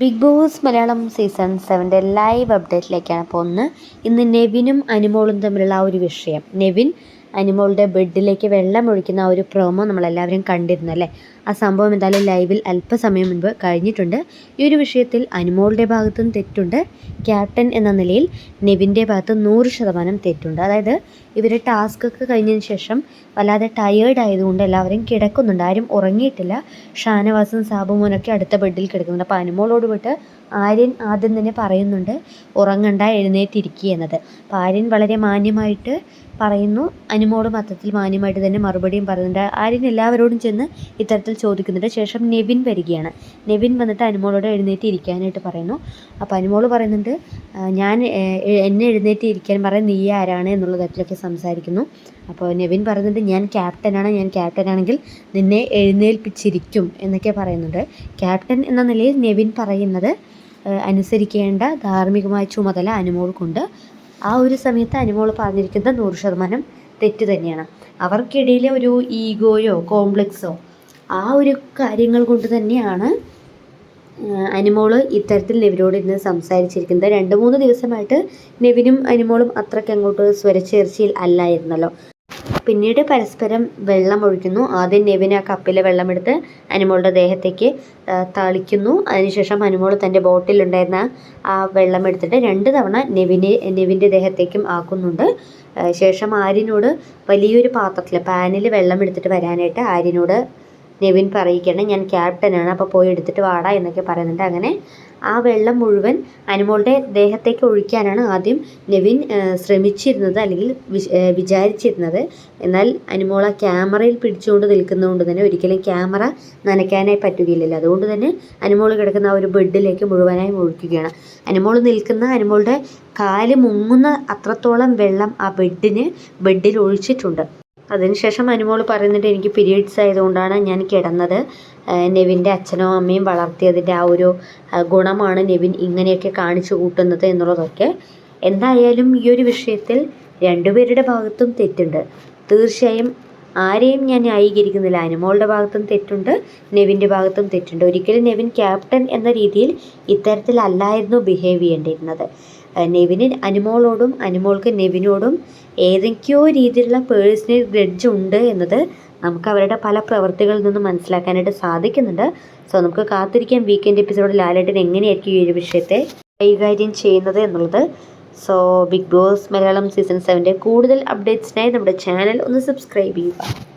Big Boss Malayalam season സെവന്റെ live അപ്ഡേറ്റിലേക്കാണ് അപ്പോൾ ഒന്ന് ഇന്ന് നെവിനും അനുമോളും തമ്മിലുള്ള ആ ഒരു വിഷയം. നെവിൻ അനുമോളുടെ ബെഡിലേക്ക് വെള്ളം ഒഴിക്കുന്ന ആ ഒരു പ്രോമോ നമ്മളെല്ലാവരും കണ്ടിരുന്നു അല്ലേ? ആ സംഭവം എന്തായാലും ലൈവിൽ അല്പസമയം മുൻപ് കഴിഞ്ഞിട്ടുണ്ട്. ഈ ഒരു വിഷയത്തിൽ അനുമോളുടെ ഭാഗത്തും തെറ്റുണ്ട്. ക്യാപ്റ്റൻ എന്ന നിലയിൽ നെവിന്റെ ഭാഗത്ത് നൂറ് ശതമാനം തെറ്റുണ്ട്. അതായത് ഇവർ ടാസ്ക് ഒക്കെ കഴിഞ്ഞതിന് ശേഷം വല്ലാതെ ടയേർഡ് ആയതുകൊണ്ട് എല്ലാവരും കിടക്കുന്നുണ്ട്. ആരും ഉറങ്ങിയിട്ടില്ല. ഷാനവാസും സാബുമോനൊക്കെ അടുത്ത ബെഡിൽ കിടക്കുന്നുണ്ട്. അപ്പോൾ അനുമോളോട് വിട്ട് ആര്യൻ ആദ്യം തന്നെ പറയുന്നുണ്ട് ഉറങ്ങണ്ട എഴുന്നേറ്റിരിക്കുക എന്നത്. അപ്പോൾ ആര്യൻ വളരെ മാന്യമായിട്ട് പറയുന്നു. അനുമോട് മൊത്തത്തിൽ മാന്യമായിട്ട് തന്നെ മറുപടിയും പറയുന്നുണ്ട്. ആര്യൻ എല്ലാവരോടും ചെന്ന് ഇത്തരത്തിൽ ചോദിക്കുന്നുണ്ട്. ശേഷം നെവിൻ വരികയാണ്. നെവിൻ വന്നിട്ട് അനുമോളോട് എഴുന്നേറ്റ് ഇരിക്കാനായിട്ട് പറയുന്നു. അപ്പോൾ അനുമോൾ പറയുന്നുണ്ട് ഞാൻ എന്നെ എഴുന്നേറ്റ് ഇരിക്കാൻ പറയാൻ നീ ആരാണ് എന്നുള്ള തരത്തിലൊക്കെ സംസാരിക്കുന്നു. അപ്പോൾ നെവിൻ പറയുന്നുണ്ട് ഞാൻ ക്യാപ്റ്റനാണ് ഞാൻ ക്യാപ്റ്റനാണെങ്കിൽ നിന്നെ എഴുന്നേൽപ്പിച്ചിരിക്കും എന്നൊക്കെ പറയുന്നുണ്ട്. ക്യാപ്റ്റൻ എന്ന നിലയിൽ നെവിൻ പറയുന്നത് അനുസരിക്കേണ്ട ധാർമ്മികമായ ചുമതല അനുമോൾക്കുണ്ട്. ആ ഒരു സമയത്ത് അനുമോൾ പറഞ്ഞിരിക്കുന്നത് നൂറ് ശതമാനം തെറ്റ് തന്നെയാണ്. അവർക്കിടയിലെ ഒരു ഈഗോയോ കോംപ്ലക്സോ ആ ഒരു കാര്യങ്ങൾ കൊണ്ട് തന്നെയാണ് അനുമോൾ ഇത്തരത്തിൽ നെവിനോട് ഇന്ന് സംസാരിച്ചിരിക്കുന്നത്. രണ്ട് മൂന്ന് ദിവസമായിട്ട് നെവിനും അനിമോളും അത്രയ്ക്ക് അങ്ങോട്ട് സ്വരച്ചേർച്ചയിൽ അല്ലായിരുന്നല്ലോ. പിന്നീട് പരസ്പരം വെള്ളം ഒഴിക്കുന്നു. ആദ്യം നെവിൻ ആ കപ്പിലെ വെള്ളമെടുത്ത് അനിമോളുടെ ദേഹത്തേക്ക് തളിക്കുന്നു. അതിനുശേഷം അനുമോൾ തന്റെ ബോട്ടിലുണ്ടായിരുന്ന ആ വെള്ളമെടുത്തിട്ട് രണ്ട് തവണ നെവിനെ നെവിന്റെ ദേഹത്തേക്കും ആക്കുന്നുണ്ട്. ശേഷം ആര്യനോട് വലിയൊരു പാത്രത്തിൽ പാനിൽ വെള്ളം എടുത്തിട്ട് വരാനായിട്ട് ആര്യനോട് നെവിൻ പറയിക്കുകയാണ് ഞാൻ ക്യാപ്റ്റനാണ് അപ്പോൾ പോയി എടുത്തിട്ട് വാടാ എന്നൊക്കെ പറയുന്നുണ്ട്. അങ്ങനെ ആ വെള്ളം മുഴുവൻ അനുമോളുടെ ദേഹത്തേക്ക് ഒഴിക്കാനാണ് ആദ്യം നെവിൻ ശ്രമിച്ചിരുന്നത് അല്ലെങ്കിൽ വിചാരിച്ചിരുന്നത്. എന്നാൽ അനുമോൾ ആ ക്യാമറയിൽ പിടിച്ചുകൊണ്ട് നിൽക്കുന്നതുകൊണ്ട് തന്നെ ഒരിക്കലും ക്യാമറ നനയ്ക്കാനായി പറ്റുകയില്ലല്ലോ. അതുകൊണ്ട് തന്നെ അനുമോൾ കിടക്കുന്ന ആ ഒരു ബെഡിലേക്ക് മുഴുവനായി ഒഴിക്കുകയാണ് അനുമോൾ നിൽക്കുന്ന അനുമോളുടെ കാൽ മുങ്ങുന്ന അത്രത്തോളം വെള്ളം ആ ബെഡിന് ബെഡിൽ ഒഴിച്ചിട്ടുണ്ട്. അതിനുശേഷം അനുമോൾ പറയുന്നുണ്ട് എനിക്ക് പീരീഡ്സ് ആയതുകൊണ്ടാണ് ഞാൻ കിടന്നത്. നെവിന്റെ അച്ഛനോ അമ്മയും വളർത്തിയതിന്റെ ആ ഒരു ഗുണമാണ് നെവിൻ ഇങ്ങനെയൊക്കെ കാണിച്ചു കൂട്ടുന്നത് എന്നുള്ളതൊക്കെ. എന്തായാലും ഈ ഒരു വിഷയത്തിൽ രണ്ടുപേരുടെ ഭാഗത്തും തെറ്റുണ്ട്. തീർച്ചയായും ആരെയും ഞാൻ ന്യായീകരിക്കുന്നില്ല. അനുമോളുടെ ഭാഗത്തും തെറ്റുണ്ട് നെവിന്റെ ഭാഗത്തും തെറ്റുണ്ട്. ഒരിക്കലും നെവിൻ ക്യാപ്റ്റൻ എന്ന രീതിയിൽ ഇത്തരത്തിലല്ലായിരുന്നു ബിഹേവ് ചെയ്യേണ്ടിയിരുന്നത്. നെവിന് അനുമോളോടും അനുമോൾക്ക് നെവിനോടും ഏതൊക്കെയോ രീതിയിലുള്ള പേഴ്സണൽ ഗ്രഡ്ജ് ഉണ്ട് എന്നത് നമുക്ക് അവരുടെ പല പ്രവൃത്തികളിൽ നിന്നും മനസ്സിലാക്കാനായിട്ട് സാധിക്കുന്നുണ്ട്. സോ നമുക്ക് കാത്തിരിക്കാം. വീക്കെൻഡ് എപ്പിസോഡിൽ ലാലേട്ടൻ എങ്ങനെയായിരിക്കും ഈ ഒരു വിഷയത്തെ കൈകാര്യം ചെയ്യുന്നത് എന്നുള്ളത്. So Big Boss Malayalam season സെവന്റെ കൂടുതൽ അപ്ഡേറ്റ്സിനായി നമ്മുടെ ചാനൽ ഒന്ന് സബ്സ്ക്രൈബ് ചെയ്യുക.